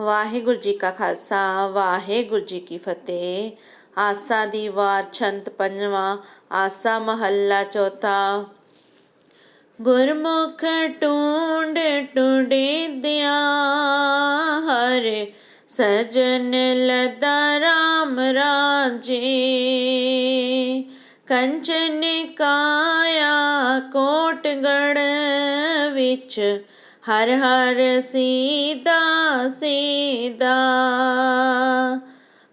ਵਾਹਿਗੁਰੂ ਜੀ ਕਾ ਖਾਲਸਾ, ਵਾਹਿਗੁਰੂ ਜੀ ਕੀ ਫਤਿਹ। ਆਸਾ ਦੀ ਵਾਰ ਛੰਤ ਪੰਜਵਾਂ, ਆਸਾ ਮਹੱਲਾ ਚੌਥਾ। ਗੁਰਮੁਖ ਟੂੰਡ ਟੁੰਡੇ ਦਿਆ, ਹਰ ਸਜਨ ਲਦਾ ਰਾਮ ਰਾਜੇ। ਕੰਚਨ ਕਾਇਆ ਕੋਟਗੜ ਵਿੱਚ ਹਰ ਹਰ ਸੀਦਾ ਸੀਦਾ,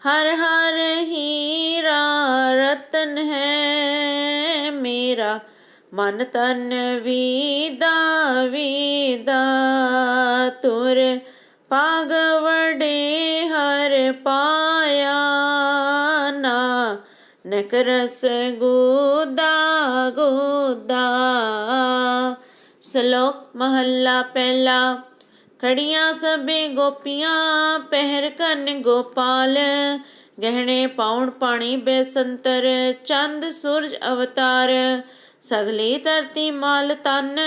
ਹਰ ਹਰ ਹੀਰਾ ਰਤਨ ਹੈ ਮੇਰਾ, ਮਨ ਤਨ ਵੀਦਾ ਵੀਦਾ, ਤੁਰ ਪਾਗਵਡੇ ਹਰ ਪਾਇਆ ਨਾ ਨਕਰਸ ਗੋਦਾ ਗੋਦਾ। ਸ਼ਲੋਕ ਮਹੱਲਾ ਪਹਿਲਾ, ਖੜੀਆਂ ਸਭੇ ਗੋਪੀਆਂ, ਪਹਿਰ ਕਰਨ ਗੋਪਾਲ। ਗਹਿਣੇ ਪਾਉਣ ਪਾਣੀ ਬੇਸੰਤਰ, ਚੰਦ ਸੂਰਜ ਅਵਤਾਰ। ਸਗਲੀ ਧਰਤੀ ਮਾਲ ਤਨ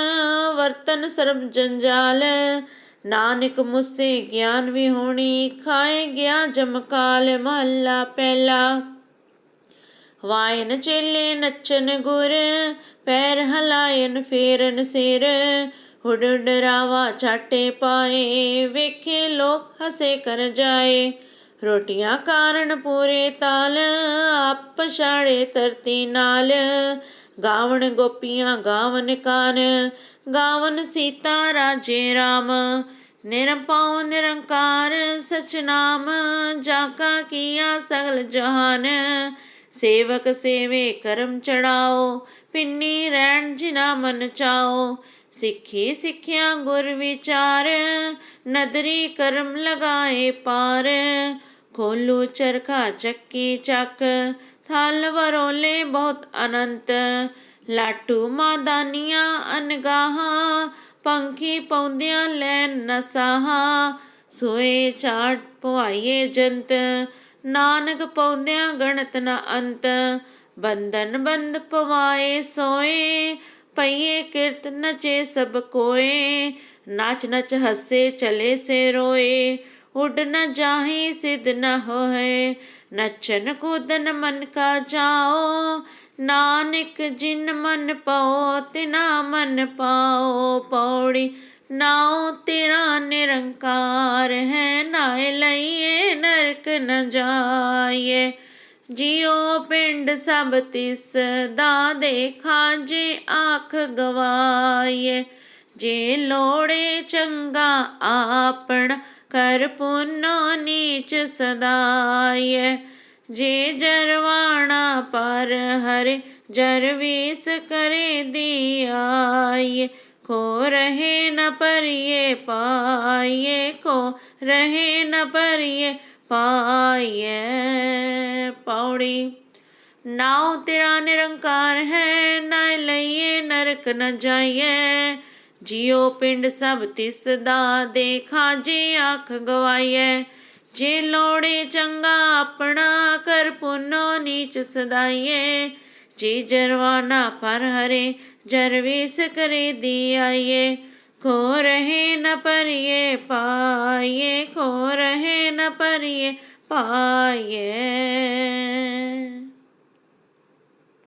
ਵਰਤਨ ਸਰਬ ਜੰਜਾਲ। ਨਾਨਕ ਮੁਸੇ ਗਿਆਨ ਵੀ ਹੋਣੀ, ਖਾਏ ਗਿਆ ਜਮਕਾਲ। ਮਹੱਲਾ ਪਹਿਲਾ। ਵਾਇਨ ਚੇਲੇ ਨੱਚਨ ਗੁਰ, ਪੈਰ ਹਲਾਇਨ ਫੇਰਨ ਸਿਰ। ਹੁਡ ਡਰਾਵਾ ਛਾਟੇ ਪਾਏ, ਵੇਖੇ ਲੋਕ ਹਸੇ ਕਰ ਜਾਏ। ਰੋਟੀਆਂ ਕਾਰਨ ਪੂਰੇ ਤਾਲ, ਆਪ ਛਾੜੇ ਧਰਤੀ ਨਾਲ। ਗਾਵਣ ਗੋਪੀਆਂ ਗਾਵਨ ਕਾਨ ਗਾਵਨ ਸੀਤਾ ਰਾਜੇ RAM ਨਿਰਪਉ ਨਿਰੰਕਾਰ, ਸਚ ਨਾਮ ਜਾ ਕਾ ਕੀਆ ਸਗਲ ਜਹਾਨ। ਸੇਵਕ ਸੇਵੇ ਕਰਮ ਚੜਾਓ, ਪਿੰਨੀ ਰਹਿਣ ਜਿਨਾ ਮਨ ਚਾਓ। ਸਿੱਖੀ ਸਿੱਖਿਆ ਗੁਰ ਵਿਚਾਰ, ਨਦਰੀ ਕਰਮ ਲਗਾਏ ਪਾਰ। ਖੋਲੂ ਚਰਖਾ ਚੱਕੀ ਚੱਕ, ਥਲ ਵਰੋਲੇ ਬਹੁਤ ਅਨੰਤ। ਲਾਟੂ ਮਾਦਾਨੀਆਂ ਅਨਗਾਹਾਂ, ਪੰਖੀ ਪੌਂਦਿਆਂ ਲੈ ਨਸਾਹਾਂ। ਸੋਏ ਚਾੜ ਪਵਾਈਏ ਜੰਤ ਨਾਨਕ ਪੌਂਦਿਆਂ ਗਣਤ ਨ ਅੰਤ, ਬੰਧਨ ਬੰਦ ਪਵਾਏ ਸੋਏ, ਪਈਏ ਕਿਰਤ ਨਚੇ ਸਭ ਕੋਏ, ਨਾਚ ਨਚ ਹੱਸੇ ਚਲੇ ਸੇ ਰੋਏ, ਉੱਡ ਨ ਜਾਹੀ ਸਿਧ ਨ ਹੋਏ ਨਚਨ ਕੂਦਨ ਮਨ ਕਾ ਜਾਓ, ਨਾਨਕ ਜਿਨ ਮਨ ਪਾਓ, ਤਿਨਾ ਮਨ ਪਾਓ, ਪੌੜੀ ਨਾਉ ਤੇਰਾ ਨਿਰੰਕਾਰ ਹੈ ਨਾਇ ਲਈਏ ਨਰਕ ਨ ਜਾਈਏ, ਜਿਉ ਪਿੰਡ ਸਭ ਤਿਸ ਦਾ ਦੇਖਾ ਜੇ ਆਖ ਗਵਾਈਏ। ਜੇ ਲੋੜੇ ਚੰਗਾ ਆਪਣ ਕਰ ਪੁੰਨੋ ਨੀਚ ਸਦਾਈਏ। ਜੇ ਜਰਵਾਣਾ ਪਰ ਹਰੇ ਜਰਵੀਸ ਕਰੇ ਦਿਆਈਏ ਕੋ ਰਹੇ ਨ ਪਰਿਏ ਪਾਈਏ ਕੋ ਰਹੇ ਨ ਪਰਿਏ ਪਾਈਏ ਪੌੜੀ। ਨਾਉ ਤੇਰਾ ਨਿਰੰਕਾਰ ਹੈ, ਨਾ ਲਈਏ ਨਰਕ ਨ ਜਾਈਏ ਜਿਉ ਪਿੰਡ ਸਭ ਤਿਸ ਦਾ ਦੇਖਾ, ਜੇ ਆਖ ਗਵਾਈਏ ਜੇ ਲੋੜੇ ਚੰਗਾ ਆਪਣਾ ਕਰ, ਪੁੰਨੋ ਨੀਚ ਸਦਾਈਏ ਜੀ ਜਰਵਾਨਾ ਪਰ ਹਰੇ, ਜਰਵੀਸ ਕਰੇ ਦੀ ਆਈਏ ਕੋ ਰਹੇ ਨ ਪਰਿਏ ਪਾਈਏ ਕੋ ਰਹੇ ਨ ਪਰਿਏ